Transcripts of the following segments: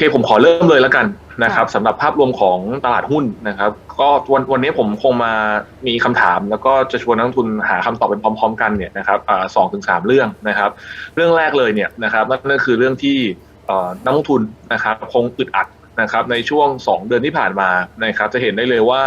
เคผมขอเริ่มเลยแล้วกันนะครับสำหรับภาพรวมของตลาดหุ้นนะครับ ก็วันวันนี้ผมคงมามีคำถาม แล้วก็จะชวนนักลงทุนหาคำตอบเป็นพร้อม ๆ กันเนี่ยนะครับสองถึงสามเรื่องนะครับ เรื่องแรกเลยเนี่ยนะครับนั่นก็คือเรื่องที่เอ่อนักลงทุนนะครับคงอึดอัด นะครับในช่วง 2 เดือนที่ผ่านมานะครับจะเห็นได้เลยว่า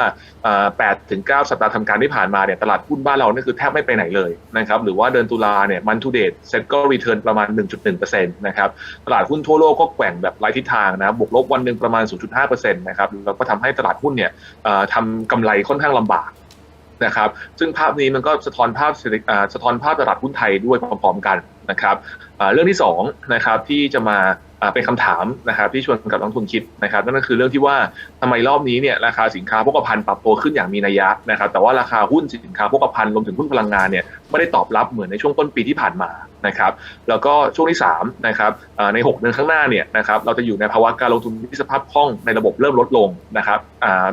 8ถึง9สัปดาห์ทำการที่ผ่านมาเนี่ยตลาดหุ้นบ้านเราเนี่ยคือแทบไม่ไปไหนเลยนะครับหรือว่าเดือนตุลาเนี่ยมันทูเดตเซ็ตก็รีเทิร์นประมาณ 1.1%นะครับตลาดหุ้นทั่วโลกก็แกว่งแบบไร้ทิศทางนะบวกลบวันหนึ่งประมาณ 0.5%นะครับแล้วก็ทำให้ตลาดหุ้นเนี่ยทำกำไรค่อนข้างลำบากนะครับซึ่งภาพนี้มันก็สะท้อนภาพสะท้อนภาพตลาดหุ้นไทยด้วยพร้อมๆกันนะครับเรื่องที่สองนะครับที่จะมา เป็นคำถามนะครับที่ชวนกับนักลงทุนคิดนะครับนั่นก็คือเรื่องที่ว่าทำไมรอบนี้เนี่ยราคาสินค้าพกพันปรับตัวขึ้นอย่างมีนัยยะนะครับแต่ว่าราคาหุ้นสินค้าพกพันรวมถึงหุ้นพลังงานเนี่ยไม่ได้ตอบรับเหมือนในช่วงต้นปีที่ผ่านมา นะครับแล้วก็ช่วงที่3นะครับใน 6 เดือนข้างหน้าเนี่ยนะครับเราจะอยู่ในภาวะการลงทุนที่สภาพคล่องในระบบเริ่มลดลงนะครับ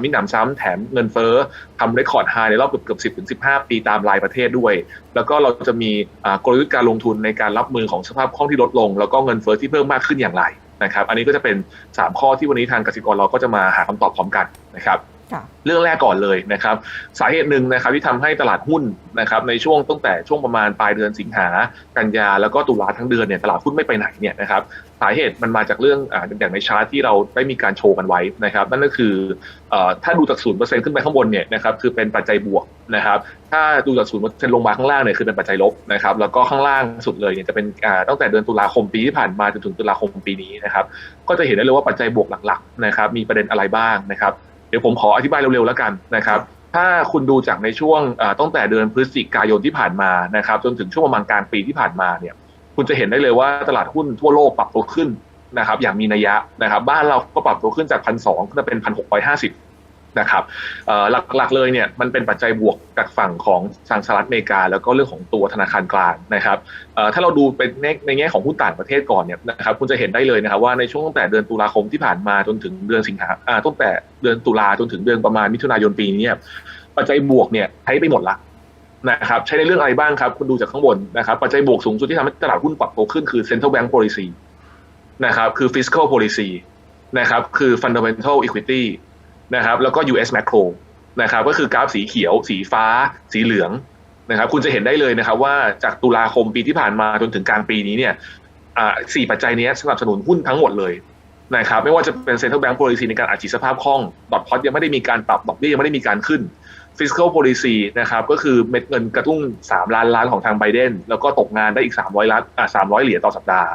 มิหนำซ้ำแถมเงินเฟ้อทำเรคคอร์ดไฮในรอบเกือบเกือบ10ถึง15ปีตามรายประเทศด้วย แล้วก็เราจะมีกลยุทธ์การลงทุนในการรับมือของสภาพคล่องที่ลดลง แล้วก็เงินเฟ้อที่เพิ่มมากขึ้นอย่างไรนะครับอันนี้ก็จะเป็น 3 ข้อที่วันนี้ทางกสิกรเราก็จะมาหาคำตอบพร้อมกันนะครับ เรื่องแรกก่อนเลยนะครับ สาเหตุหนึ่งนะครับที่ทำให้ตลาดหุ้นนะครับในช่วงตั้งแต่ช่วงประมาณปลายเดือนสิงหากันยาแล้วก็ตุลาทั้งเดือนเนี่ยตลาดหุ้นไม่ไปไหนเนี่ยนะครับสาเหตุมันมาจากเรื่องอ่าอย่างในชาร์ตที่เราได้มีการโชว์กันไว้นะครับ นั่นก็คือเอ่อถ้าดูจากศูนย์เปอร์เซ็นต์ขึ้นไปข้างบนเนี่ยนะครับคือเป็นปัจจัยบวกนะครับ ถ้าดูจากศูนย์เปอร์เซ็นต์ลงมาข้างล่างเนี่ยคือเป็นปัจจัยลบนะครับแล้วก็ข้างล่างสุดเลยเนี่ยจะเป็นอ่าตั้งแต่เดือนตุลาคมปีที่ผ่านมาจนถึงตุลาคมปีนี้นะครับก็จะเห็นได้เลยว่าปัจจัยบวกหลักๆนะครับมีประเด็นอะไรบ้างนะครับ เดี๋ยวผมขออธิบายเร็วๆแล้วกันนะครับ ถ้าคุณดูจากในช่วงอ่าตั้งแต่เดือนพฤศจิกายนที่ผ่านมานะครับ จนถึงช่วงประมาณกลางปีที่ผ่านมาเนี่ย คุณจะเห็นได้เลยว่าตลาดหุ้นทั่วโลกปรับตัวขึ้นนะครับ อย่างมีนัยยะนะครับ บ้านเราก็ปรับตัวขึ้นจากพันสองขึ้นมาเป็นพันหกร้อยห้าสิบ นะครับหลักๆเลยเนี่ยมันเป็นปัจจัยบวกจากฝั่งของทางสหรัฐอเมริกา แล้วก็เรื่องของตัวธนาคารกลางนะครับถ้าเราดูเป็นในแง่ของหุ้นต่างประเทศก่อนเนี่ยนะครับคุณจะเห็นได้เลยนะครับว่าในช่วงตั้งแต่เดือนตุลาคมที่ผ่านมาจนถึงเดือนสิงหาตั้งแต่เดือนตุลาจนถึงเดือนประมาณมิถุนายนปีนี้ปัจจัยบวกเนี่ยใช้ไปหมดละนะครับใช้ในเรื่องอะไรบ้างครับคุณดูจากข้างบนนะครับปัจจัยบวกสูงสุดที่ทำให้ตลาดหุ้นปรับตัวขึ้นคือ central bank policy นะครับคือ fiscal policy นะครับคือ fundamental equity นะครับแล้วก็ US macro นะครับก็คือกราฟสีเขียว สีฟ้า สีเหลืองนะครับคุณจะเห็นได้เลยนะครับว่าจากตุลาคมปีที่ผ่านมาจนถึงกลางปีนี้เนี่ยอ่าสี่ปัจจัยนี้สนับสนุนหุ้นทั้งหมดเลยนะครับไม่ว่าจะเป็น central bank policy ในการอัดฉีดสภาพคล่องดอทพอตยังไม่ได้มีการปรับดอกเบี้ยยังไม่ได้มีการขึ้น fiscal policy นะครับก็คือเม็ดเงินกระตุ้น3ล้านล้านของทางไบเดนแล้วก็ตกงานได้อีก 300ล้านอ่า300 เหรียญต่อสัปดาห์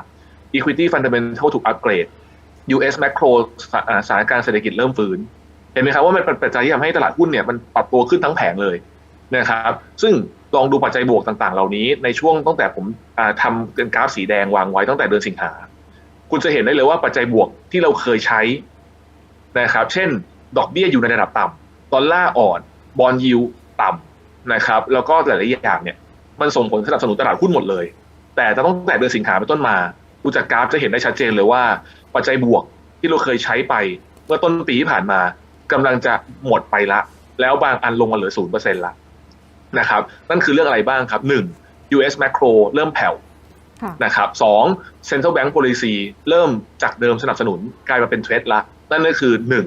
equity fundamental ถูกอัปเกรด US macro สถานการณ์เศรษฐกิจเริ่มฟื้น เห็นไหมครับว่ามันเป็นปัจจัยที่ทำให้ตลาดหุ้นเนี่ยมันปรับตัวขึ้นทั้งแผงเลยนะครับ ซึ่งลองดูปัจจัยบวกต่าง ๆ เหล่านี้ในช่วงตั้งแต่ผมทำเป็นกราฟสีแดงวางไว้ตั้งแต่เดือนสิงหา คุณจะเห็นได้เลยว่าปัจจัยบวกที่เราเคยใช้นะครับ เช่น ดอกเบี้ยอยู่ในระดับต่ำดอลลาร์อ่อนบอลยิวต่ำนะครับ แล้วก็หลายๆอย่างเนี่ย มันส่งผลสนับสนุนตลาดหุ้นหมดเลย แต่ตั้งแต่เดือนสิงหาเป็นต้นมาดูจากกราฟจะเห็นได้ชัดเจนเลยว่า ปัจจัยบวกที่เราเคยใช้ไปเมื่อต้นปีที่ผ่านมา กำลังจะหมดไปละ แล้วบางอันลงมาเหลือศูนย์เปอร์เซ็นต์ละนะครับ นั่นคือเรื่องอะไรบ้างครับหนึ่ง US macro เริ่มแผ่วค่ะนะครับสอง central bank policy เริ่มจากเดิมสนับสนุนกลายมาเป็นเทรดละ นั่นก็คือหนึ่ง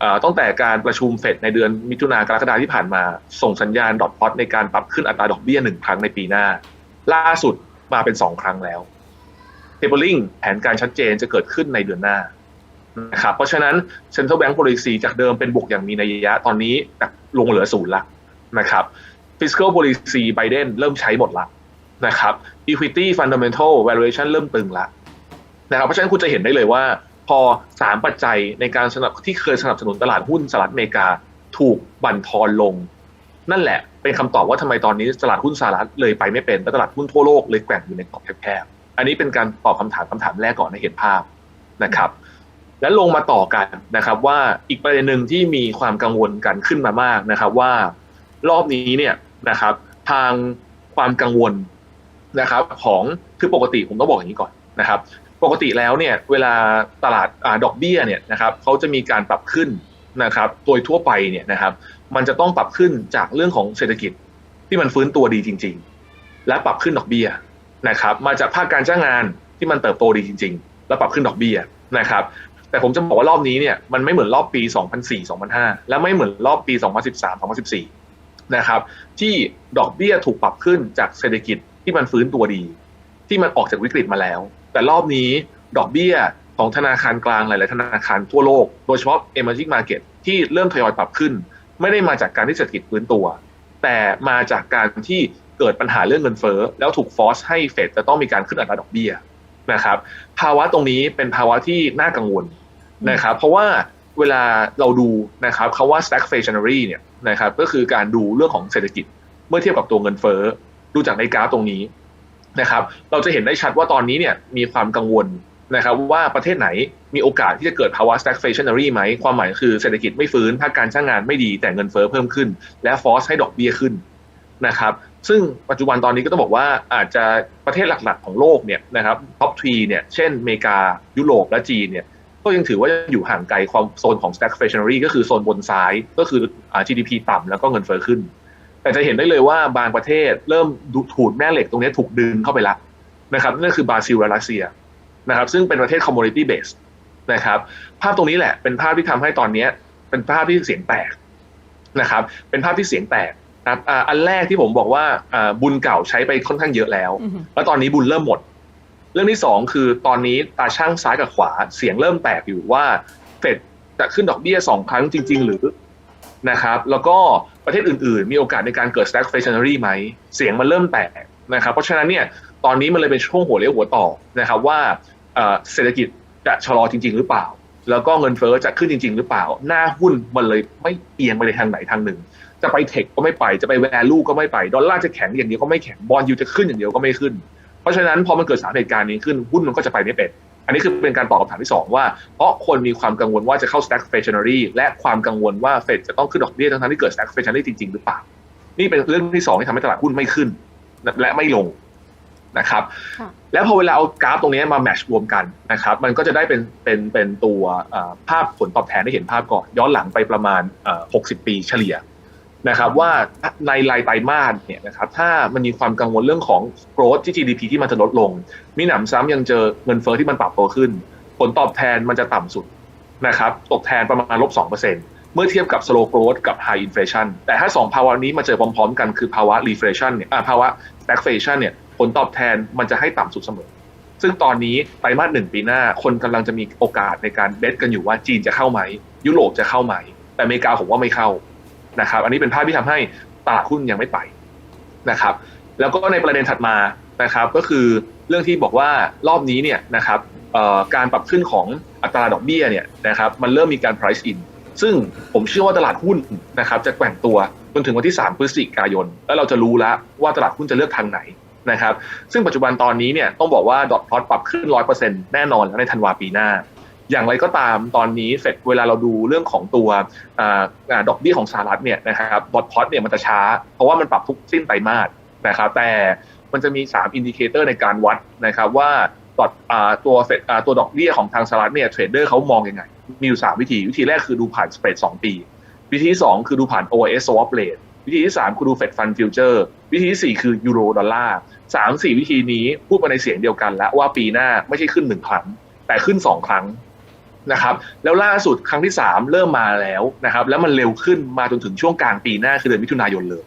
เอ่อตั้งแต่การประชุมเฟดในเดือนมิถุนากรกฎาที่ผ่านมา ส่งสัญญาณดอทพอตในการปรับขึ้นอัตราดอกเบี้ยหนึ่งครั้งในปีหน้า ล่าสุดมาเป็นสองครั้งแล้ว tapering แผนการชัดเจนจะเกิดขึ้นในเดือนหน้า นะครับเพราะฉะนั้น central bank policy จากเดิมเป็นบวกอย่างมีนัยยะตอนนี้จากลงเหลือศูนย์ละนะครับ fiscal policy Biden เริ่มใช้หมดละนะครับ equity fundamental valuation เริ่มตึงละนะครับเพราะฉะนั้นคุณจะเห็นได้เลยว่า พอสามปัจจัยในการสนับที่เคยสนับสนุนตลาดหุ้นสหรัฐอเมริกาถูกบั่นทอนลง นั่นแหละเป็นคำตอบว่าทำไมตอนนี้ตลาดหุ้นสหรัฐเลยไปไม่เป็นและตลาดหุ้นทั่วโลกเลยแกว่งอยู่ในกรอบแคบๆอันนี้เป็นการตอบคำถามคำถามแรกก่อนให้เห็นภาพนะครับ แล้วลงมาต่อกันนะครับ ว่าอีกประเด็นหนึ่งที่มีความกังวลกันขึ้นมามากนะครับ ว่ารอบนี้เนี่ยนะครับ ทางความกังวลนะครับ ของคือปกติผมต้องบอกอย่างนี้ก่อนนะครับ ปกติแล้วเนี่ยเวลาตลาดอาดอกเบี้ยเนี่ยนะครับเขาจะมีการปรับขึ้นนะครับโดยทั่วไปเนี่ยนะครับ มันจะต้องปรับขึ้นจากเรื่องของเศรษฐกิจที่มันฟื้นตัวดีจริง ๆ และปรับขึ้นดอกเบี้ยนะครับ มาจากภาคการจ้างงานที่มันเติบโตดีจริง ๆ แล้วปรับขึ้นดอกเบี้ยนะครับ แต่ผมจะบอกว่ารอบนี้เนี่ยมันไม่เหมือนรอบปี 2004 2005 และไม่เหมือนรอบปี 2013 2014 นะครับ ที่ดอกเบี้ยถูกปรับขึ้นจากเศรษฐกิจที่มันฟื้นตัวดี ที่มันออกจากวิกฤตมาแล้ว แต่รอบนี้ดอกเบี้ยของธนาคารกลางหลาย ๆ ธนาคารทั่วโลก โดยเฉพาะ emerging market ที่เริ่มทยอยปรับขึ้น ไม่ได้มาจากการที่เศรษฐกิจฟื้นตัว แต่มาจากการที่เกิดปัญหาเรื่องเงินเฟ้อแล้วถูกฟอสให้เฟดจะต้องมีการขึ้นอัตราดอกเบี้ยนะครับ ภาวะตรงนี้เป็นภาวะที่น่ากังวล นะครับเพราะว่าเวลาเราดูนะครับคาว่า stagflationary เนี่ยนะครับก็คือการดูเรื่องของเศรษฐกิจ เมื่อเทียบกับตัวเงินเฟ้อดูจากในกราฟตรงนี้นะครับ เราจะเห็นได้ชัดว่าตอนนี้เนี่ยมีความกังวลนะครับว่าประเทศไหนมีโอกาสที่จะเกิดภาวะ stagflationary ไหม ความหมายคือเศรษฐกิจไม่ฟื้นภาคการจ้างงานไม่ดีแต่เงินเฟ้อเพิ่มขึ้น และฟอสให้ดอกเบี้ยขึ้นนะครับ ซึ่งปัจจุบันตอนนี้ก็ต้องบอกว่าอาจจะประเทศหลักๆของโลกเนี่ยนะครับท็อปทรีเนี่ยเช่นอเมริกายุโรปและจีนเนี่ย ก็ยังถือว่าอยู่ห่างไกลความโซนของ stagflationary ก็คือโซนบนซ้ายก็คืออ่า GDP ต่ำแล้วก็เงินเฟ้อขึ้น แต่จะเห็นได้เลยว่าบางประเทศเริ่มดูถูดแม่เหล็กตรงนี้ถูกดึงเข้าไปละนะครับนั่นคือบราซิลและรัสเซียนะครับซึ่งเป็นประเทศ commodity base นะครับภาพตรงนี้แหละเป็นภาพที่ทำให้ตอนนี้เป็นภาพที่เสียงแตกนะครับเป็นภาพที่เสียงแตกนะครับอ่าอันแรกที่ผมบอกว่าอ่าบุญเก่าใช้ไปค่อนข้างเยอะแล้วอือฮึแล้วตอนนี้บุญเริ่มหมด เรื่องที่สองคือตอนนี้ตาช่างซ้ายกับขวาเสียงเริ่มแตกอยู่ว่าเฟดจะขึ้นดอกเบี้ยสองครั้งจริง ๆ หรือนะครับ แล้วก็ประเทศอื่นๆ มีโอกาสในการเกิด stagflationary ไหม เสียงมันเริ่มแตกนะครับ เพราะฉะนั้นเนี่ยตอนนี้มันเลยเป็นช่วงหัวเลี้ยวหัวต่อนะครับว่าเอ่อเศรษฐกิจจะชะลอจริง ๆ หรือเปล่า แล้วก็เงินเฟ้อจะขึ้นจริง ๆ หรือเปล่า หน้าหุ้นมันเลยไม่เอียงไปในทางไหนทางหนึ่ง จะไปเทคก็ไม่ไป จะไปแวลูก็ไม่ไป ดอลลาร์จะแข็งอย่างเดียวก็ไม่แข็ง บอลยูจะขึ้นอย่างเดียวก็ไม่ขึ้น เพราะฉะนั้นพอมันเกิดสามเหตุการณ์นี้ขึ้นหุ้นมันก็จะไปไม่เป็น อันนี้คือเป็นการตอบคำถามที่สองว่า เพราะคนมีความกังวลว่าจะเข้า stagflationary และความกังวลว่าเฟดจะต้องขึ้นดอกเบี้ยทั้งๆที่เกิด stagflationary จริงๆ หรือเปล่า นี่เป็นเรื่องที่สองที่ทำให้ตลาดหุ้นไม่ขึ้น และไม่ลงนะครับค่ะแล้วพอเวลาเอากราฟตรงนี้มาแมชรวมกันนะครับ มันก็จะได้เป็นเป็นเป็นตัวเอ่อภาพผลตอบแทนได้เห็นภาพก่อนย้อนหลังไปประมาณเอ่อ60 ปีเฉลี่ย นะครับว่าในรายไตรมาสเนี่ยนะครับถ้ามันมีความกังวลเรื่องของ growth ที่ GDP ที่มันจะลดลง มีหนำซ้ำยังเจอเงินเฟ้อที่มันปรับตัวขึ้น ผลตอบแทนมันจะต่ำสุดนะครับตกแทนประมาณลบ2%เมื่อเทียบกับ slow growth กับ high inflation แต่ถ้าสองภาวะนี้มาเจอพร้อมๆ กันคือภาวะ reflation เนี่ยอ่าภาวะ stagflation เนี่ยผลตอบแทนมันจะให้ต่ำสุดเสมอ ซึ่งตอนนี้ไตรมาสหนึ่งปีหน้า คนกำลังจะมีโอกาสในการเบสกันอยู่ว่าจีนจะเข้าไหม ยุโรปจะเข้าไหม แต่อเมริกาผมว่าไม่เข้า นะครับ อันนี้เป็นภาพที่ทำให้ตลาดหุ้นยังไม่ไปนะครับ แล้วก็ในประเด็นถัดมานะครับ ก็คือเรื่องที่บอกว่ารอบนี้เนี่ยนะครับการปรับขึ้นของอัตราดอกเบี้ยเนี่ยนะครับ มันเริ่มมีการ price in ซึ่งผมเชื่อว่าตลาดหุ้นนะครับ จะแกว่งตัวจนถึงวันที่ 3 พฤศจิกายน แล้วเราจะรู้แล้วว่าตลาดหุ้นจะเลือกทางไหนนะครับ ซึ่งปัจจุบันตอนนี้เนี่ยต้องบอกว่าดอทพลอตปรับขึ้น 100%แน่นอนแล้วในธันวาปีหน้า อย่างไรก็ตามตอนนี้เฟดเวลาเราดูเรื่องของตัวอดอกเบี้ยของสหรัฐเนี่ยนะครับดอทพอตเนี่ยมันจะช้า เพราะว่ามันปรับทุกสิ้นไตรมาสนะครับแต่มันจะมี 3 อินดิเคเตอร์ในการวัดนะครับว่าดอทอ่าตัวเฟดตัวดอกเบี้ยของทางสหรัฐเนี่ยเทรดเดอร์เขามองยังไง มีอยู่ 3 วิธี วิธีแรกคือดูผ่านสเปรด2ปี วิธีที่ 2 คือดูผ่าน OS swap rate วิธีที่ 3 คือดู Fed Fund Future วิธีที่ 4 คือยูโรดอลลาร์สามสี่วิธีนี้พูดมาในเสียงเดียวกันแล้วว่าปีหน้าไม่ใช่ขึ้นหนึ่งครั้ง แต่ขึ้นสองครั้ง นะครับแล้วล่าสุดครั้งที่ 3 เริ่มมาแล้วนะครับแล้วมันเร็วขึ้นมาจนถึงช่วงกลางปีหน้าคือเดือนมิถุนายนเลย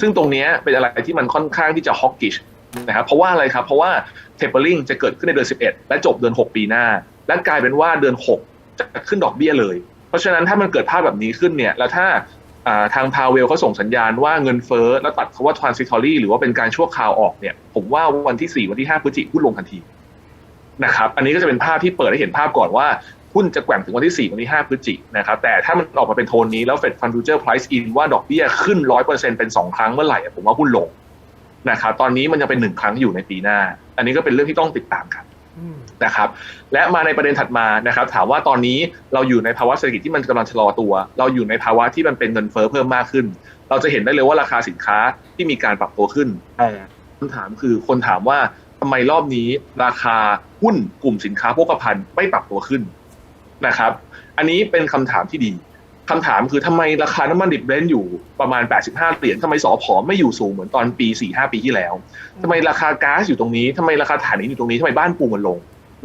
ซึ่งตรงนี้เป็นอะไรที่มันค่อนข้างที่จะฮอกกิชนะครับเพราะว่าอะไรครับเพราะว่า tapering จะเกิดขึ้นในเดือน 11 และจบเดือน 6 ปีหน้า และกลายเป็นว่าเดือน 6 จะขึ้นดอกเบี้ยเลย เพราะฉะนั้นถ้ามันเกิดภาพแบบนี้ขึ้นเนี่ยแล้วถ้าทางพาเวลเขาส่งสัญญาณว่าเงินเฟ้อแล้วตัดคำว่า transitory หรือว่าเป็นการชั่วคราวออกเนี่ยผมว่าวันที่ 4 วันที่ 5พฤศจิกายนหุ้นลงทันทีนะครับอันนี้ก็จะเป็นภาพที่เปิดให้เห็นภาพก่อนว่า หุ้นจะแกว่งถึงวันที่ 4 วันที่ 5 พฤศจิกนะครับแต่ถ้ามันออกมาเป็นโทนนี้แล้ว Fed Fund Future Price In ว่าดอกเบี้ยขึ้น 100%เป็น 2 ครั้งเมื่อไหร่ ผมว่าหุ้นลงนะครับตอนนี้มันยังเป็นหนึ่งครั้งอยู่ในปีหน้า อันนี้ก็เป็นเรื่องที่ต้องติดตามกันนะครับและมาในประเด็นถัดมานะครับถามว่าตอนนี้เราอยู่ในภาวะเศรษฐกิจที่มันกำลังชะลอตัว เราอยู่ในภาวะที่มันเป็นเงินเฟ้อเพิ่มมากขึ้น เราจะเห็นได้เลยว่าราคาสินค้าที่มีการปรับตัวขึ้นแต่คำถามคือคนถามว่าทำไมรอบนี้ราคาหุ้นกลุ่มสินค้าโภคภัณฑ์ไม่ปรับตัวขึ้น นะครับ อันนี้เป็นคำถามที่ดีคำถามคือทำไมราคาน้ำมันดิบเบรนท์อยู่ประมาณ 85 เหรียญทำไมสอพอไม่อยู่สูงเหมือนตอนปี 4-5 ปีที่แล้วทำไมราคาก๊าซอยู่ตรงนี้ทำไมราคาถ่านหินอยู่ตรงนี้ทำไมบ้านปูมันลง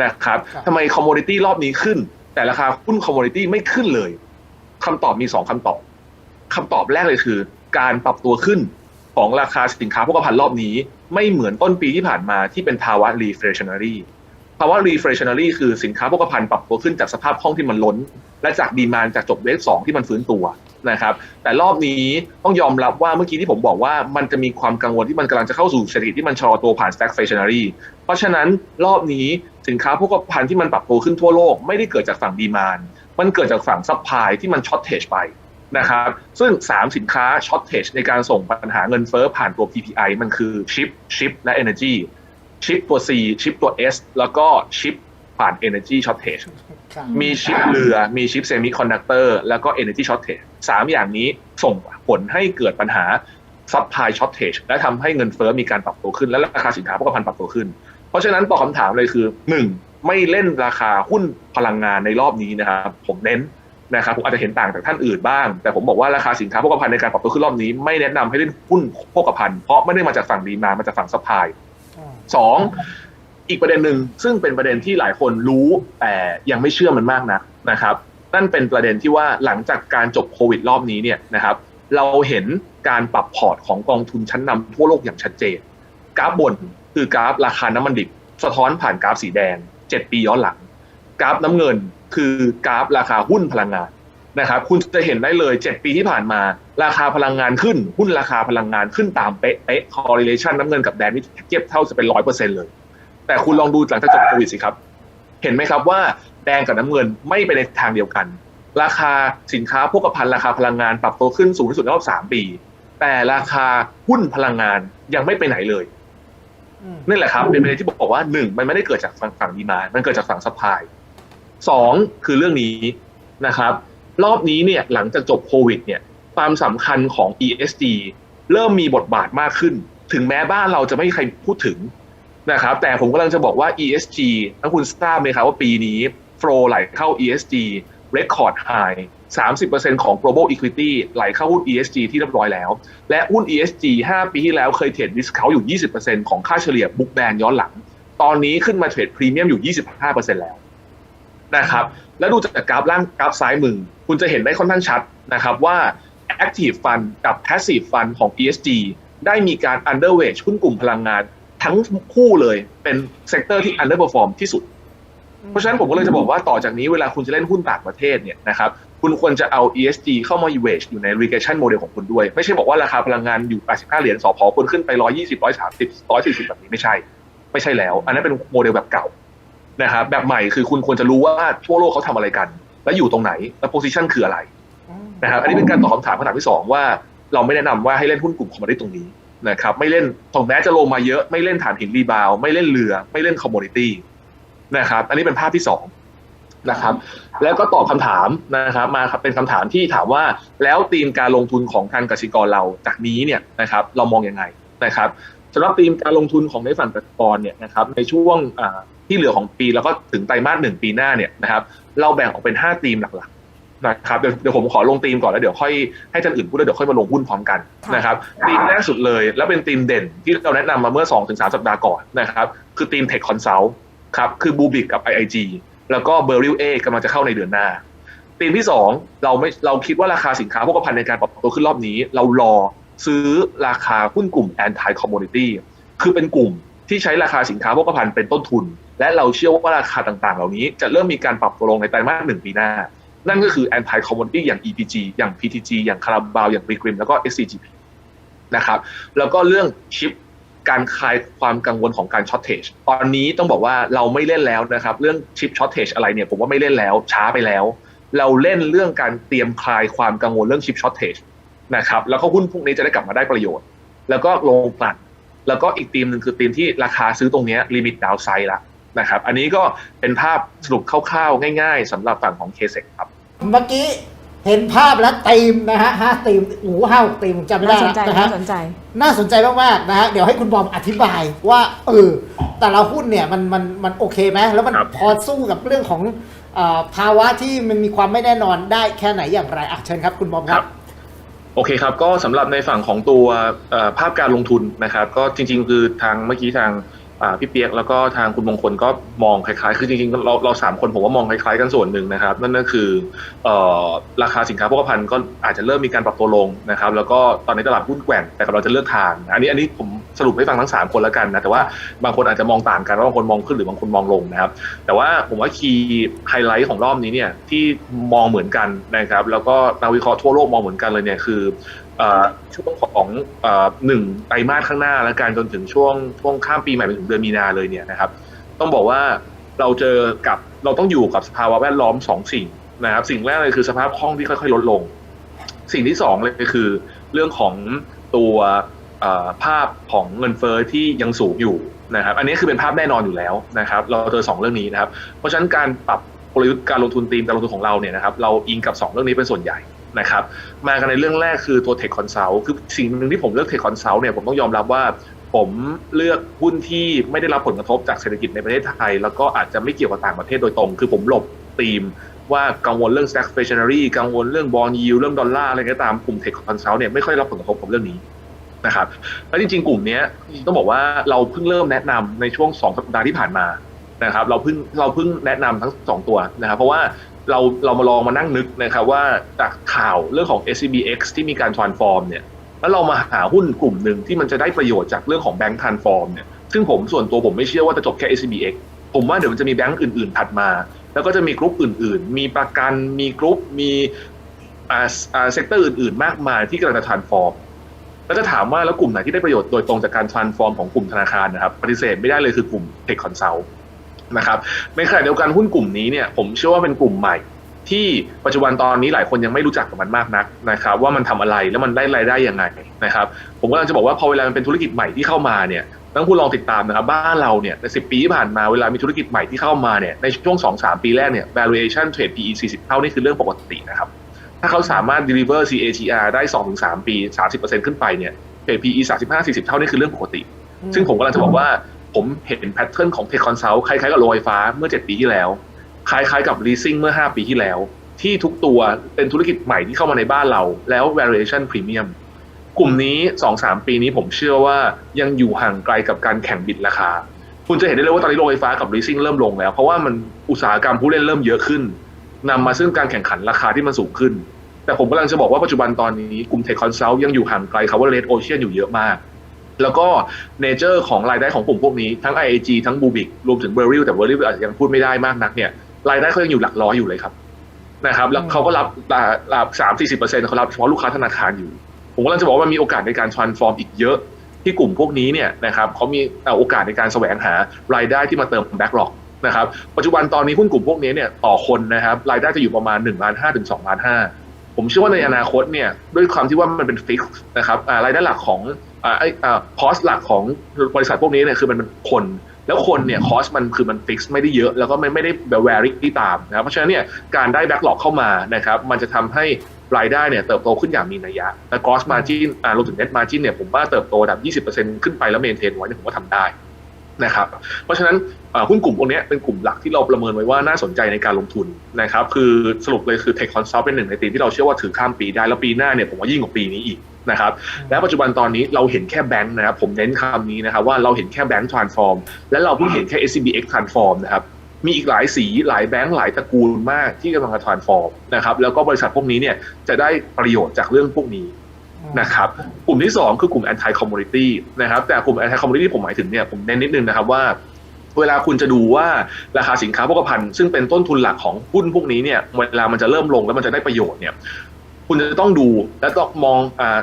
นะครับครับทำไมคอมมูนิตี้รอบนี้ขึ้น แต่ราคาหุ้นคอมมูนิตี้ไม่ขึ้นเลยคำตอบมีสองคำตอบคำตอบแรกเลยคือ การปรับตัวขึ้นของราคาสินค้าโภคภัณฑ์รอบนี้ ไม่เหมือนต้นปีที่ผ่านมาที่เป็นภาวะ reflationary ภาวะ reflationary คือสินค้าโภคภัณฑ์ปรับตัวขึ้นจากสภาพคล่องที่มันล้น และจากดีมานจากจบเวฟสองที่มันฟื้นตัวนะครับ แต่รอบนี้ต้องยอมรับว่าเมื่อกี้ที่ผมบอกว่ามันจะมีความกังวลที่มันกำลังจะเข้าสู่เศรษฐกิจที่มันชะลอตัวผ่าน stagflationary เพราะฉะนั้นรอบนี้สินค้าโภคภัณฑ์ที่มันปรับตัวขึ้นทั่วโลกไม่ได้เกิดจากฝั่งดีมานมันเกิดจากฝั่งซัพพลายที่มันช็อตเทจไปนะครับซึ่ง 3 สินค้าช็อตเทจในการส่งปัญหาเงินเฟ้อผ่านตัว PPI มันคือชิปชิปและ Energy ชิปตัว C ชิปตัว S แล้วก็ชิปผ่าน Energy Shortage ครับมีชิปเรือ มีชิปเซมิคอนดักเตอร์ แล้วก็ Energy Shortage สามอย่างนี้ส่งผลให้เกิดปัญหา Supply Shortage และทำให้เงินเฟ้อมีการปรับตัวขึ้น และราคาสินค้าโภคภัณฑ์ปรับตัวขึ้น เพราะฉะนั้นตอบคำถามเลยคือ 1. ไม่เล่นราคาหุ้นพลังงานในรอบนี้นะครับผมเน้นนะครับผมอาจจะเห็นต่างจากท่านอื่นบ้าง แต่ผมบอกว่าราคาสินค้าโภคภัณฑ์ในการปรับตัวขึ้นรอบนี้ ไม่แนะนำให้เล่นหุ้นโภคภัณฑ์เพราะไม่ได้มาจากฝั่งดีมามาจากฝั่งซัพพลายอ่า สองอีกประเด็นหนึ่งซึ่งเป็นประเด็นที่หลายคนรู้แต่ยังไม่เชื่อมันมากนักนะครับ นั่นเป็นประเด็นที่ว่าหลังจากการจบโควิดรอบนี้เนี่ยนะครับ เราเห็นการปรับพอร์ตของกองทุนชั้นนำทั่วโลกอย่างชัดเจน กราฟบนคือกราฟราคาน้ำมันดิบ สะท้อนผ่านกราฟสีแดง 7 ปีย้อนหลัง กราฟน้ำเงินคือกราฟราคาหุ้นพลังงาน นะครับคุณจะเห็นได้เลย 7 ปีที่ผ่านมา ราคาพลังงานขึ้น หุ้นราคาพลังงานขึ้นตามเป๊ะเป๊ะ correlation น้ำเงินกับแดงนี่เทียบเท่าจะเป็นร้อยเปอร์เซ็นต์เลย แต่คุณลองดูหลังจากจบโควิดสิครับ เห็นไหมครับว่าแดงกับน้ำเงินไม่ไปในทางเดียวกัน ราคาสินค้าโภคภัณฑ์ราคาพลังงานปรับตัวขึ้นสูงที่สุดในรอบสามปี แต่ราคาหุ้นพลังงานยังไม่ไปไหนเลยอืมนั่นแหละครับเป็นประเด็นที่บอกว่าหนึ่งมันไม่ได้เกิดจากฝั่งฝั่งดีมา มันเกิดจากฝั่งซัพพลายสองคือเรื่องนี้นะครับ รอบนี้เนี่ยหลังจากจบโควิดเนี่ยความสำคัญของ ESG เริ่มมีบทบาทมากขึ้น ถึงแม้บ้านเราจะไม่มีใครพูดถึงนะครับ แต่ผมกำลังจะบอกว่า ESG ทั้งคุณทราบไหมครับว่าปีนี้โฟลไหลเข้า ESG record high 30%ของ global equity ไหลเข้าหุ้น ESG ที่เรียบร้อยแล้ว และหุ้น ESG 5 ปีที่แล้วเคยเทรด discount อยู่ 20%ของค่าเฉลี่ย book ban ย้อนหลัง ตอนนี้ขึ้นมาเทรดพรีเมียมอยู่ 25%แล้ว นะครับ แล้วดูจากกราฟล่างกราฟซ้ายมือ คุณจะเห็นได้ค่อนข้างชัดนะครับว่า active fund กับ passive fund ของ ESG ได้มีการ underweight หุ้นกลุ่มพลังงานทั้งคู่เลยเป็นเซกเตอร์ที่ underperform ที่สุด เพราะฉะนั้นผมก็เลยจะบอกว่าต่อจากนี้เวลาคุณจะเล่นหุ้นต่างประเทศเนี่ยนะครับคุณควรจะเอา ESG เข้ามา weight อยู่ใน regression model ของคุณด้วย ไม่ใช่บอกว่าราคาพลังงานอยู่ 85 เหรียญสอพอคุณขึ้นไป 120 130 140 แบบนี้ไม่ใช่ ไม่ใช่แล้ว อันนั้นเป็นโมเดลแบบเก่า นะครับแบบใหม่คือคุณควรจะรู้ว่าทั่วโลกเขาทำอะไรกัน และอยู่ตรงไหนและ position คืออะไรนะครับอันนี้เป็นการตอบคำถามคำถามที่สองว่า เราไม่แนะนำว่าให้เล่นหุ้นกลุ่มคอมมอนดี้ตรงนี้นะครับไม่เล่นถึงแม้จะลงมาเยอะ ไม่เล่นฐานหินรีบาวไม่เล่นเรือ ไม่เล่นคอมมอนดี้นะครับ อันนี้เป็นภาพที่สองนะครับ แล้วก็ตอบคำถามนะครับ มาครับเป็นคำถามที่ถามว่าแล้วธีมการลงทุนของทางกสิกรเราจากนี้เนี่ยนะครับ เรามองยังไงนะครับสำหรับธีมการลงทุนของในฝั่งกสิกรเนี่ยนะครับ ในช่วง ที่เหลือของปีแล้วก็ถึงไตรมาสหนึ่งปีหน้าเนี่ยนะครับเราแบ่งออกเป็นห้าธีมหลักๆนะครับเดี๋ยวเดี๋ยวผมขอลงธีมก่อนแล้วเดี๋ยวค่อยให้ท่านอื่นพูดแล้วเดี๋ยวค่อยมาลงหุ้นพร้อมกันค่ะนะครับธีมแรกสุดเลย แล้วเป็นธีมเด่นที่เราแนะนำมาเมื่อ 2-3 สัปดาห์ก่อนนะครับคือธีม Tech Consult ครับคือบูบิกกับ IIG แล้วก็เบอร์ริลเอกำลังจะเข้าในเดือนหน้าธีมที่ 2 เราไม่เราคิดว่าราคาสินค้าโภคภัณฑ์ในการปรับตัวขึ้นรอบนี้ เรารอซื้อราคาหุ้นกลุ่ม anti commodity คือเป็นกลุ่มที่ใช้ราคาสินค้าโภคภัณฑ์เป็นต้นทุน และเราเชื่อว่าราคาต่าง ๆ เหล่านี้จะเริ่มมีการปรับตัวลงในไตรมาสหนึ่งปีหน้า นั่นก็คือ anti commodity อย่าง EPG อย่าง PTG อย่างคาราบาวอย่าง b r i g r i m แล้วก็ SCGP นะครับแล้วก็เรื่องชิปการคลายความกังวลของการช็อตเทจตอนนี้ต้องบอกว่าเราไม่เล่นแล้วนะครับ เรื่องชิปช็อตเทจอะไรเนี่ยผมว่าไม่เล่นแล้วช้าไปแล้ว เราเล่นเรื่องการเตรียมคลายความกังวลเรื่องชิปช็อตเทจนะครับแล้วก็หุ้นพวกนี้จะได้กลับมาได้ประโยชน์ แล้วก็ลงกลั่นแล้วก็อีกธีมหนึ่งคือธีมที่ราคาซื้อตรงนี้ลิมิตดาวไซด์ละ นะครับ อันนี้ก็เป็นภาพสรุปคร่าวๆ ง่ายๆสำหรับฝั่งของเคเซครับ เมื่อกี้เห็นภาพแล้วตีมนะฮะห้าตีมโอ้โหห้าหกตีมจำไม่ได้น่าสนแล้วใจนะฮะน่าสนใจ น่าสนใจมากๆนะฮะเดี๋ยวให้คุณบอมอธิบายว่าเออแต่ละหุ้นเนี่ยมันมันมันโอเคไหมแล้วมันครับ พอสู้กับเรื่องของเออภาวะที่มันมีความไม่แน่นอนได้แค่ไหนอย่างไรอะเชิญครับคุณบอมครับ โอเคครับ ก็สำหรับในฝั่งของตัวเอ่อภาพการลงทุนนะครับ ก็จริงๆ คือทางเมื่อกี้ทางอ่า พี่เปียกแล้วก็ทางคุณมงคลก็มองคล้ายๆ คือจริงๆเราเราสามคนผมว่ามองคล้ายๆกันส่วนหนึ่งนะครับ นั่นก็คืออราคาสินค้าโภคภัณฑ์ก็อาจจะเริ่มมีการปรับตัวลงนะครับ แล้วก็ตอนนี้ตลาดหุ้นแกว่งแต่กำลังจะเลือกทาง อันนี้อันนี้ผมสรุปให้ฟังทั้งสามคนแล้วกันนะ แต่ว่าบางคนอาจจะมองต่างกันว่าบางคนมองขึ้นหรือบางคนมองลงนะครับ แต่ว่าผมว่าคีย์ไฮไลท์ของรอบนี้เนี่ยที่มองเหมือนกันนะครับ แล้วก็นักวิเคราะห์ทั่วโลกมองเหมือนกันเลยเนี่ยคือ ช่วงของอหนึ่งไตรมาสข้างหน้าและการจนถึงช่วงช่วงข้ามปีใหม่ไปถึงเดือนมีนาเลยเนี่ยนะครับ ต้องบอกว่าเราเจอกับเราต้องอยู่กับสภาวะแวดล้อมสองสิ่งนะครับ สิ่งแรกเลยคือสภาพคล่องที่ค่อยๆ ลดลง สิ่งที่สองเลยคือเรื่องของตัวภาพของเงินเฟ้อที่ยังสูงอยู่นะครับ อันนี้คือเป็นภาพแน่นอนอยู่แล้วนะครับ เราเจอสองเรื่องนี้นะครับ เพราะฉะนั้นการปรับกลยุทธ์การลงทุนธีมการลงทุนของเราเนี่ยนะครับ เราอิงกับสองเรื่องนี้เป็นส่วนใหญ่ นะครับมากันในเรื่องแรกคือตัว Tech Consult คือสิ่งหนึ่งที่ผมเลือก Tech Consult เนี่ยผมต้องยอมรับว่าผมเลือกหุ้นที่ไม่ได้รับผลกระทบจากเศรษฐกิจในประเทศไทย แล้วก็อาจจะไม่เกี่ยวกับต่างประเทศโดยตรง คือผมหลบธีมว่ากังวลเรื่อง stagflationary กังวลเรื่อง bond yield เรื่องดอลลาร์อะไรก็ตามกลุ่ม Tech Consult เนี่ยไม่ค่อยรับผลกระทบกับเรื่องนี้นะครับแล้วจริงๆ กลุ่มนี้ต้องบอกว่าเราเพิ่งเริ่มแนะนำในช่วง2สัปดาห์ที่ผ่านมานะครับเราเพิ่งเราเพิ่งแนะนำทั้งสองตัวนะครับเพราะว่า เราเรามาลองมานั่งนึกนะครับว่าจากข่าวเรื่องของ SCBX ที่มีการ transform เนี่ยแล้วเรามาหาหุ้นกลุ่มหนึ่งที่มันจะได้ประโยชน์จากเรื่องของแบงก์ทรานฟอร์มเนี่ยซึ่งผมส่วนตัวผมไม่เชื่อว่าจะจบแค่ SBX ผมว่าเดี๋ยวมันจะมีแบงก์อื่นๆถัดมา แล้วก็จะมีกลุ่มอื่นๆ มีประกันมีกลุ่มมีอ่าอ่าเซกเตอร์อื่นๆ มากมายที่กำลังจะทรานฟอร์มแล้วจะถามว่าแล้วกลุ่มไหนที่ได้ประโยชน์โดยตรงจากการทรานฟอร์มของกลุ่มธนาคารนะครับปฏิเสธไม่ได้เลยคือกลุ่ม Tech Consult ะครับในขณะเดียวกันหุ้นกลุ่มนี้เนี่ยผมเชื่อว่าเป็นกลุ่มใหม่ ที่ปัจจุบันตอนนี้หลายคนยังไม่รู้จักกับมันมากนักนะครับว่ามันทำอะไรแล้วมันได้รายได้ยังไงนะครับผมกำลังจะบอกว่าพอเวลามันเป็นธุรกิจใหม่ที่เข้ามาเนี่ยต้องคุณลองติดตามนะครับบ้านเราเนี่ยในสิปีที่ผ่านมาเวลามีธุรกิจใหม่ที่เข้ามาเนี่ยในช่วง 2-3 ปีแรกเนี่ย valuation trade PE 40 เท่านี่คือเรื่องปกตินะครับถ้าเขาสามารถ deliver CAGR ได้ 2-3 ปี 30%ขึ้นไปเนี่ย trade PE 35-40 เท่านี่คือเรื่องปกติ ซึ่งผมกำลังจะบอกว่า ผมเห็นแพทเทิร์นของ Tech Consult คล้ายๆกับโรงไฟฟ้าเมื่อ 7 ปีที่แล้ว คล้ายๆกับ leasing เมื่อ 5 ปีที่แล้ว ที่ทุกตัวเป็นธุรกิจใหม่ที่เข้ามาในบ้านเรา แล้ว valuation premium กลุ่มนี้ 2-3 ปีนี้ผมเชื่อว่ายังอยู่ห่างไกลกับการแข่งบิดราคา คุณจะเห็นได้เลยว่าตอนนี้โรงไฟฟ้ากับ leasing เริ่มลงแล้ว เพราะว่ามันอุตสาหกรรมผู้เล่นเริ่มเยอะขึ้นนำมาซึ่งการแข่งขันราคาที่มันสูงขึ้น แต่ผมกำลังจะบอกว่าปัจจุบันตอนนี้กลุ่ม Tech Consult ยังอยู่ห่างไกลคำว่า Red Ocean อยู่เยอะมาก แล้วก็เนเจอร์ของรายได้ของกลุ่มพวกนี้ทั้ง IAG ทั้ง Bubic รวมถึง b e r r y แต่ b e r r y อาจจะยังพูดไม่ได้มากนักเนี่ยรายได้เขายังอยู่หลักร้อยอยู่เลยครับนะครับแล้วเขาก็รับรับสามสี่สิบเปอร์เซ็นต์เขารับเฉพาะลูกค้าธนาคารอยู่ ผมกำลังจะบอกว่ามันมีโอกาสในการ transform อีกเยอะที่กลุ่มพวกนี้เนี่ยนะครับเขามีโอกาสในการแสวงหารายได้ที่มาเติม backlog นะครับปัจจุบันตอนนี้หุ้นกลุ่มพวกนี้เนี่ยต่อคนนะครับรายได้จะอยู่ประมาณ1ล้าน5ถึง2ล้าน5ผมเชื่อว่าในอนาคตเนี่ยด้วยความที่ว่ามันเป็นฟิกนะครับรายได้หลักของ อ่าไอ้อ่าคอสหลักของบริษัทพวกนี้เนี่ยคือมันเป็นคน แล้วคนเนี่ยคอสมันคือมันฟิกซ์ไม่ได้เยอะ แล้วก็ไม่ไม่ได้แบบแวริกที่ตามนะครับเพราะฉะนั้นเนี่ยการได้แบ็กหลอกเข้ามานะครับมันจะทำให้รายได้เนี่ยเติบโตขึ้นอย่างมีนัยยะและกอสมาจินอ่ารวมถึงเน็ตมาจินเนี่ยผมว่าเติบโตระดับ20%ขึ้นไปแล้วเมนเทนไว้เนี่ยผมว่าทำได้ นะครับ เพราะฉะนั้นอ่าหุ้นกลุ่มพวกนี้เป็นกลุ่มหลักที่เราประเมินไว้ว่าน่าสนใจในการลงทุนนะครับ คือสรุปเลยคือ Tech Consult เป็นหนึ่งในตีมที่เราเชื่อว่าถือข้ามปีได้ แล้วปีหน้าเนี่ยผมว่ายิ่งกว่าปีนี้อีกนะครับ และปัจจุบันตอนนี้เราเห็นแค่แบงค์นะครับ ผมเน้นคำนี้นะครับว่าเราเห็นแค่แบงค์ transform และเราเพิ่งเห็นแค่ SCBX transform นะครับมีอีกหลายสีหลายแบงค์หลายตระกูลมากที่กำลังจะ transform นะครับแล้วก็บริษัทพวกนี้เนี่ยจะได้ประโยชน์จากเรื่องพวกนี้ นะครับกลุ่มที่ 2 คือกลุ่ม anti commodity นะครับแต่กลุ่ม anti commodity ผมหมายถึงเนี่ยผมเน้นนิดนึงนะครับว่าเวลาคุณจะดูว่าราคาสินค้าโภคภัณฑ์ซึ่งเป็นต้นทุนหลักของหุ้นพวกนี้เนี่ยเวลามันจะเริ่มลงแล้วมันจะได้ประโยชน์เนี่ยคุณจะต้องดูและต้องมองอ่า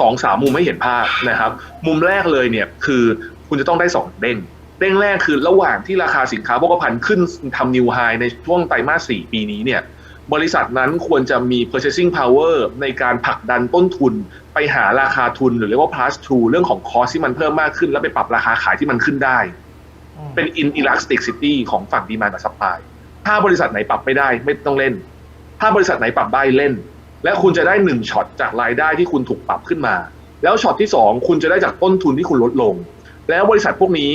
สองสามมุมให้เห็นภาพนะครับ มุมแรกเลยเนี่ยคือคุณจะต้องได้สองเด้งเด้งแรกคือระหว่างที่ราคาสินค้าโภคภัณฑ์ขึ้นทำนิวไฮในช่วงไตรมาสสี่ปีนี้เนี่ย บริษัทนั้นควรจะมี purchasing power ในการผลักดันต้นทุน ไปหาราคาทุนหรือเรียกว่า plus two เรื่องของ cost ที่มันเพิ่มมากขึ้น แล้วไปปรับราคาขายที่มันขึ้นได้ เป็น inelasticity ของฝั่งดีมานกับซัพพลายถ้าบริษัทไหนปรับไม่ได้ไม่ต้องเล่น ถ้าบริษัทไหนปรับได้เล่น และคุณจะได้หนึ่งช็อตจากรายได้ที่คุณถูกปรับขึ้นมา แล้วช็อตที่สองคุณจะได้จากต้นทุนที่คุณลดลง แล้วบริษัทพวกนี้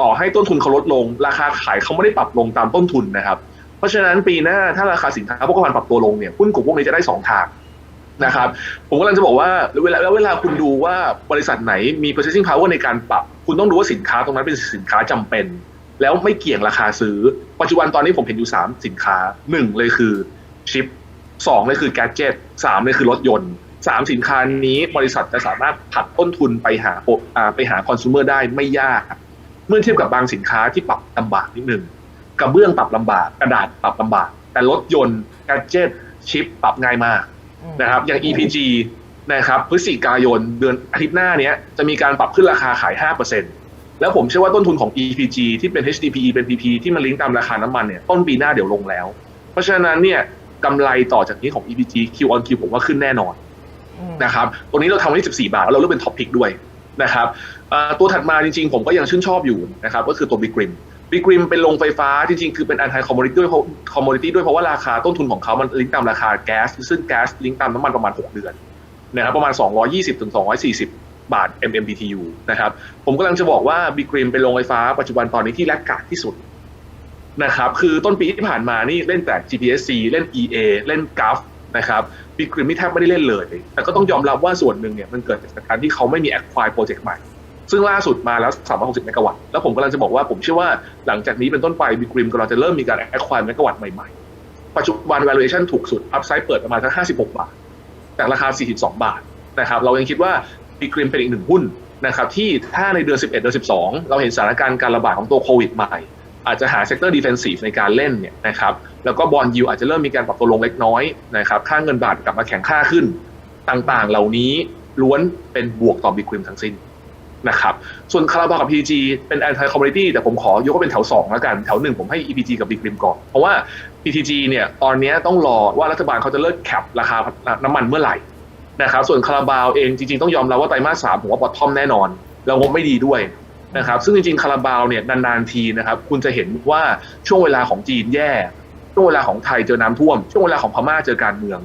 ต่อให้ต้นทุนเขาลดลง ราคาขายเขาไม่ได้ปรับลงตามต้นทุนนะครับ เพราะฉะนั้นปีหน้าถ้าราคาสินค้าพวกภัณฑ์ปรับตัวลงเนี่ยหุ้นกลุ่มพวกนี้จะได้สองทางนะครับผมกำลังจะบอกว่าเวลาแล้วเวลาคุณดูว่าบริษัทไหนมี purchasing power ในการปรับ คุณต้องดูว่าสินค้าตรงนั้นเป็นสินค้าจำเป็น แล้วไม่เกี่ยงราคาซื้อ ปัจจุบันตอนนี้ผมเห็นอยู่ 3 สินค้า 1 เลยคือชิป2เลยคือแกจ g ตสามเลยคือรถยนต์3สินค้านี้บริษัทจะสามารถผลักต้นทุนไปหาอ่าไปหาคอน sumer ได้ไม่ยาก เมื่อเทียบกับบางสินค้าที่ปรับลำบากนิดนึง กระเบื้องปรับลำบากกระดาษปรับลำบาก แต่รถยนต์แกจ g ตชิปปรับง่ายมากนะครับ อย่าง EPG นะครับพฤศจิกายนเดือนอาทิตย์หน้าเนี้ยจะมีการปรับขึ้นราคาขาย 5%แล้วผมเชื่อว่าต้นทุนของ EPG ที่เป็น HDPE เป็น PP ที่มันลิงก์ตามราคาน้ำมันเนี่ยต้นปีหน้าเดี๋ยวลงแล้ว เพราะฉะนั้นเนี่ยกำไรต่อจากนี้ของ EPG Q on Q ผมว่าขึ้นแน่นอนนะครับตรงนี้เราทำไว้ที่14 บาท แล้วเราเลือกเป็นท็อปพิกด้วยนะครับเอ่อตัวถัดมาจริงๆ ผมก็ยังชื่นชอบอยู่นะครับก็คือตัว Big Grim Big Grim เป็นโรงไฟฟ้าจริงๆ คือเป็น anti commodity ด้วยเพราะ commodity ด้วยเพราะว่าราคาต้นทุนของเขามันลิงก์ตามราคาแก๊ส ซึ่งแก๊สลิงก์ตามน้ำมันประมาณ 6 เดือนนะครับประมาณ 220ถึง240 บาท MMBTU นะครับผมกำลังจะบอกว่า Big Grim เป็นโรงไฟฟ้าปัจจุบันตอนนี้ที่แลกกาดที่สุดนะครับคือต้นปีที่ผ่านมานี่เล่นแต่ GPSC เล่น EA เล่น GAF นะครับบิกริมนี่แทบไม่ได้เล่นเลย แต่ก็ต้องยอมรับว่าส่วนหนึ่งเนี่ยมันเกิดจากการที่เขาไม่มี acquire project ใหม่ ซึ่งล่าสุดมาแล้ว 360 เมกะวัตต์ แล้วผมกำลังจะบอกว่าผมเชื่อว่าหลังจากนี้เป็นต้นไปบิกริมกำลังจะเริ่มมีการ acquire เมกะวัตต์ใหม่ๆ ปัจจุบัน valuation ถูกสุด upside เปิดประมาณสัก56 บาท จากราคา 42 บาทนะครับ เรายังคิดว่าบิกริมเป็นอีกหนึ่งหุ้นนะครับที่ถ้าในเดือน 11 เดือน 12 เราเห็นสถานการณ์การระบาดของตัวโควิดใหม่อาจจะหาเซกเตอร์ดิเฟนซีฟในการเล่นเนี่ยนะครับแล้วก็บอลยูอาจจะเริ่มมีการปรับตัวลงเล็กน้อยนะครับค่าเงินบาทกลับมาแข็งค่าขึ้น ต่างๆ เหล่านี้ล้วนเป็นบวกต่อบิกริมทั้งสิ้น นะครับส่วนคาราบากับ PG เป็น anti commodity แต่ผมขอยกว่าเป็นแถว 2 แล้วกัน แถว 1 ผมให้ EPG กับบิ g กริมก่อน เพราะว่า PTG เนี่ยตอนนี้ต้องรอว่ารัฐบาลเขาจะเลิกแคปราคาน้ำมันเมื่อไหร่นะครับส่วนคาราบาวเองจริงๆ ต้องยอมรับว่าไตรมาสสามผมว่าบอททอมแน่นอน แล้วงบไม่ดีด้วยนะครับซึ่งจริงๆคาราบาวเนี่ยนานๆทีนะครับคุณจะเห็นว่าช่วงเวลาของจีนแย่ ช่วงเวลาของไทยเจอน้ำท่วม ช่วงเวลาของพม่าเจอการเมือง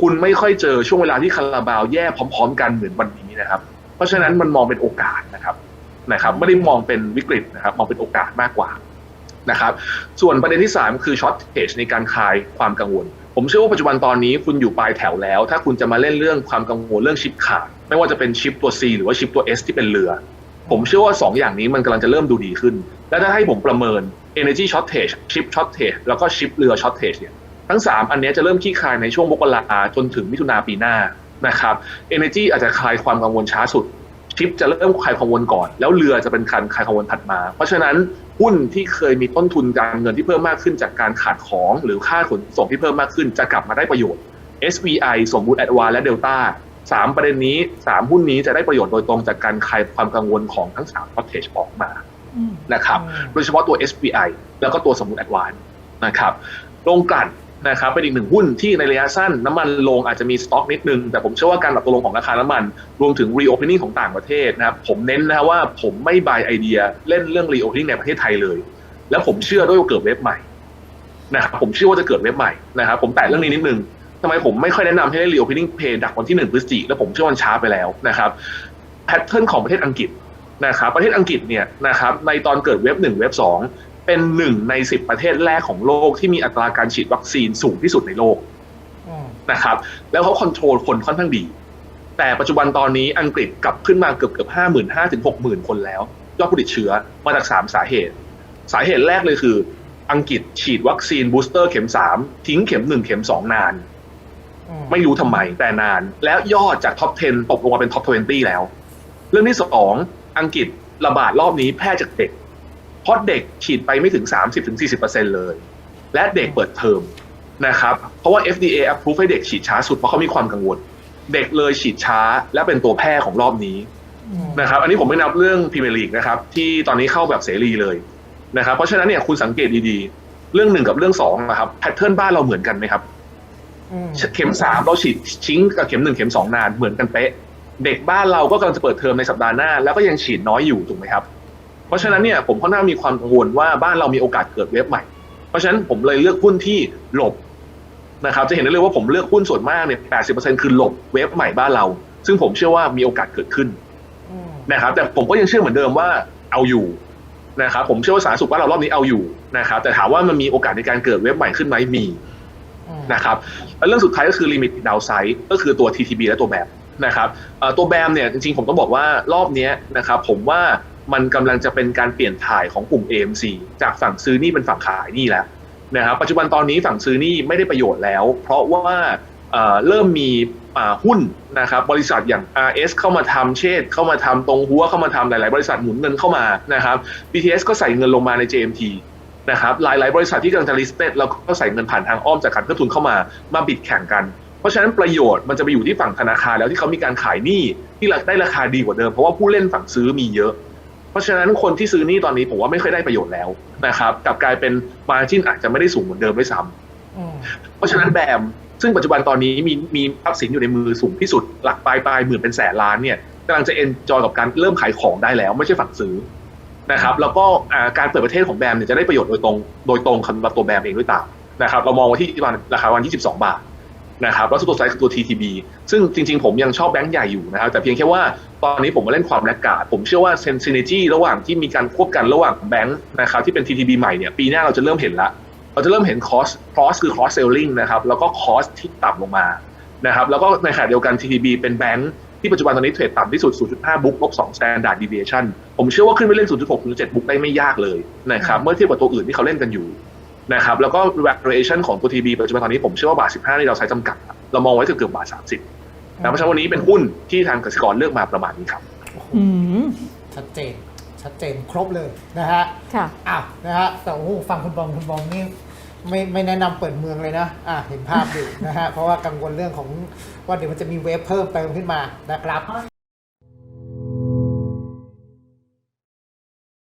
คุณไม่ค่อยเจอช่วงเวลาที่คาราบาวแย่พร้อม ๆ กันเหมือนวันนี้นะครับ เพราะฉะนั้นมันมองเป็นโอกาสนะครับนะครับ ไม่ได้มองเป็นวิกฤตนะครับ มองเป็นโอกาสมากกว่านะครับ ส่วนประเด็นที่ 3 คือช็อตเทจในการคลายความกังวล ผมเชื่อว่าปัจจุบันตอนนี้คุณอยู่ปลายแถวแล้ว ถ้าคุณจะมาเล่นเรื่องความกังวลเรื่องชิปขาดไม่ว่าจะเป็นชิปตัว C หรือว่าชิปตัว S ที่เป็นเรือ ผมเชื่อว่า 2 อย่างนี้มันกำลังจะเริ่มดูดีขึ้น และถ้าให้ผมประเมิน energy shortage chip shortage แล้วก็ชิปเรือ shortage เนี่ยทั้ง 3 อันนี้จะเริ่มขี้คายในช่วงมกราจนถึงมิถุนาปีหน้า นะครับ energy อาจจะคลายความกังวลช้าสุดชิปจะเริ่มคลายกังวลก่อน แล้วเรือจะเป็นการคลายกังวลถัดมา เพราะฉะนั้นหุ้นที่เคยมีต้นทุนการเงินที่เพิ่มมากขึ้นจากการขาดของหรือค่าขนส่งที่เพิ่มมากขึ้นจะกลับมาได้ประโยชน์ SBI สมบูรณ์แอดวานและเดลต้าสามประเด็นนี้สามหุ้นนี้จะได้ประโยชน์โดยตรงจากการคลายความกังวลของทั้งสามพอเทจออกมานะครับ โดยเฉพาะตัว SBI แล้วก็ตัวสมบูรณ์แอดวานนะครับโรงกลั่น นะครับเป็นอีกหนึ่งหุ้นที่ในระยะสั้นน้ำมันลงอาจจะมีสต็อกนิดนึง แต่ผมเชื่อว่าการปรับตัวลงของราคาน้ำมัน รวมถึง reopening ของต่างประเทศนะครับผมเน้นนะว่าผมไม่บายไอเดียเล่นเรื่อง reopening ในประเทศไทยเลย แล้วผมเชื่อด้วยว่าเกิดเว็บใหม่นะครับผมเชื่อว่าจะเกิดเว็บใหม่นะครับผมแตะเรื่องนี้นิดนึงทำไมผมไม่ค่อยแนะนำให้เล่น reopening pay ดักวันที่1พฤศจิกแล้วผมเชื่อวันช้าไปแล้วนะครับแพทเทิร์นของประเทศอังกฤษนะครับประเทศอังกฤษเนี่ยนะครับในตอนเกิดเว็บ1เว็บ2 เป็นหนึ่งใน10ประเทศแรกของโลกที่มีอัตราการฉีดวัคซีนสูงที่สุดในโลกนะครับ แล้วเขาคอนโทรลคนค่อนข้างดี แต่ปัจจุบันตอนนี้อังกฤษกลับขึ้นมาเกือบเกือบห้าหมื่นห้าถึงหกหมื่นคนแล้ว ยอดผู้ติดเชื้อมาจากสามสาเหตุ สาเหตุแรกเลยคือ อังกฤษฉีดวัคซีนบูสเตอร์เข็มสามทิ้งเข็มหนึ่งเข็มสองนาน ไม่รู้ทำไมแต่นาน แล้วยอดจากท็อป 10 ตกลงมาเป็นท็อป 20 แล้ว เรื่องที่สองอังกฤษระบาดรอบนี้แพร่จากเด็ก เพราะเด็กฉีดไปไม่ถึง 30-40%เลย และเด็กเปิดเทอมนะครับ เพราะว่า FDA approve ให้เด็กฉีดช้าสุดเพราะเขามีความกังวล เด็กเลยฉีดช้าและเป็นตัวแพร่ของรอบนี้นะครับ อันนี้ผมไม่นับเรื่องพรีเมียร์ลีกนะครับ ที่ตอนนี้เข้าแบบเสรีเลยนะครับ เพราะฉะนั้นเนี่ยคุณสังเกตดีๆ เรื่องหนึ่งกับเรื่องสองนะครับแพทเทิร์นบ้านเราเหมือนกันไหมครับเข็มสามเราฉีดชิงกับเข็มหนึ่งเข็มสองนานเหมือนกันเป๊ะ เด็กบ้านเราก็กำลังจะเปิดเทอมในสัปดาห์หน้า แล้วก็ยังฉีดน้อยอยู่ถูกไหมครับเพ ราะฉะนั้นเนี่ยผมค่อนข้างมีความกังวลว่าบ้านเรามีโอกาสเกิดเว็บใหม่ เพราะฉะนั้นผมเลยเลือกหุ้นที่หลบนะครับจะเห็นได้เลยว่าผมเลือกหุ้นส่วนมากเนี่ยแปดสิบเปอร์เซ็นคือหลบเว็บใหม่บ้านเรา ซึ่งผมเชื่อว่ามีโอกาสเกิดขึ้นนะครับ แต่ผมก็ยังเชื่อเหมือนเดิมว่าเอาอยู่นะครับ ผมเชื่อว่าสาธารณสุขบ้านเรารอบนี้เอาอยู่นะครับ แต่ถามว่ามันมีโอกาสในการเกิดเว็บใหม่ขึ้นไหมมีนะครับแล้วเรื่องสุดท้ายก็คือ limit downside ก็คือตัว TTB และตัวแบมนะครับตัวแบมเนี่ยจริงๆผมต้องบอกว่ารอบนี้นะครับผมว่า มันกำลังจะเป็นการเปลี่ยนถ่ายของกลุ่ม AMC จากฝั่งซื้อนี่เป็นฝั่งขายนี่แหละนะครับปัจจุบันตอนนี้ฝั่งซื้อนี่ไม่ได้ประโยชน์แล้ว เพราะว่าเริ่มมีหุ้นนะครับบริษัทอย่าง RS เข้ามาทำเชษเข้ามาทำตรงหัวเข้ามาทำหลาย ๆ บริษัทหมุนเงินเข้ามานะครับ BTS ก็ใส่เงินลงมาใน JMT นะครับหลาย ๆ บริษัทที่กำลังจะ listed แล้วก็ใส่เงินผ่านทางอ้อมจากการขึ้นทุนเข้ามามาบิดแข่งกัน เพราะฉะนั้นประโยชน์มันจะไปอยู่ที่ฝั่งธนาคารแล้วที่เขามีการขายหนี้ที่ได้ราคาดีกว่าเดิมเพราะว่าผู้เล่นฝั่งซื้อมีเยอะ เพราะฉะนั้นคนที่ซื้อหนี้ตอนนี้ผมว่าไม่ค่อยได้ประโยชน์แล้วนะครับกลับกลายเป็นมาจินอาจจะไม่ได้สูงเหมือนเดิมด้วยซ้ำอืมเพราะฉะนั้นแบมซึ่งปัจจุบันตอนนี้มีมีทรัพย์สินอยู่ในมือสูงที่สุดหลักปลายปลายหมื่นเป็นแสนล้านเนี่ยกำลังจะเอนจอยกับการเริ่มขายของได้แล้ว ไม่ใช่ฝั่งซื้อนะครับแล้วก็อ่าการเปิดประเทศของแบมเนี่ยจะได้ประโยชน์โดยตรงโดยตรงสำหรับตัวแบมเองด้วยตามนะครับเรามองไว้ที่ประมาณราคาวันที่ 12 บาท นะครับแล้วตัวสุดท้ายคือตัว TTB ซึ่งจริงๆ ผมยังชอบแบงก์ใหญ่อยู่นะครับแต่เพียงแค่ว่าตอนนี้ผมมาเล่นความแลกกาดผมเชื่อว่าเซนซิเนจีระหว่างที่มีการควบกันระหว่างแบงก์นะครับที่เป็น TTB ใหม่เนี่ยปีหน้าเราจะเริ่มเห็นละเราจะเริ่มเห็น cost cross คือ cross selling นะครับแล้วก็ cost ที่ต่ำลงมานะครับแล้วก็ในขณะเดียวกัน TTB เป็นแบงค์ที่ปัจจุบันตอนนี้เทรดต่ำที่สุด 0.5 บุ๊กลบ2 standard deviation ผมเชื่อว่าขึ้นไปเล่น 0.6 0.7 บุ๊กได้ไม่ยากเลยนะครับเมื่อเทียบกับตัวอื่นที่เขาเล่นกันอยู่ นะครับแล้วก็ valuation ของตัว TTB ปัจจุบันตอนนี้ผมเชื่อว่าบาท 15 นี่เราใช้จำกัด เรามองไว้เกือบๆบาท 30นะเพราะฉะนั้นวันนี้เป็นหุ้นที่ทางกสิกรเลือกมาประมาณนี้ครับอืมชัดเจนชัดเจนครบเลยนะฮะค่ะอ้าวนะฮะแต่โอ้โหฟังคุณบอมคุณบอมนี่ไม่ไม่แนะนำเปิดเมืองเลยนะอะเห็นภาพอยู่นะฮะเพราะว่ากังวลเรื่องของว่าเดี๋ยวมันจะมีเวฟเพิ่มเติมขึ้นมานะครับ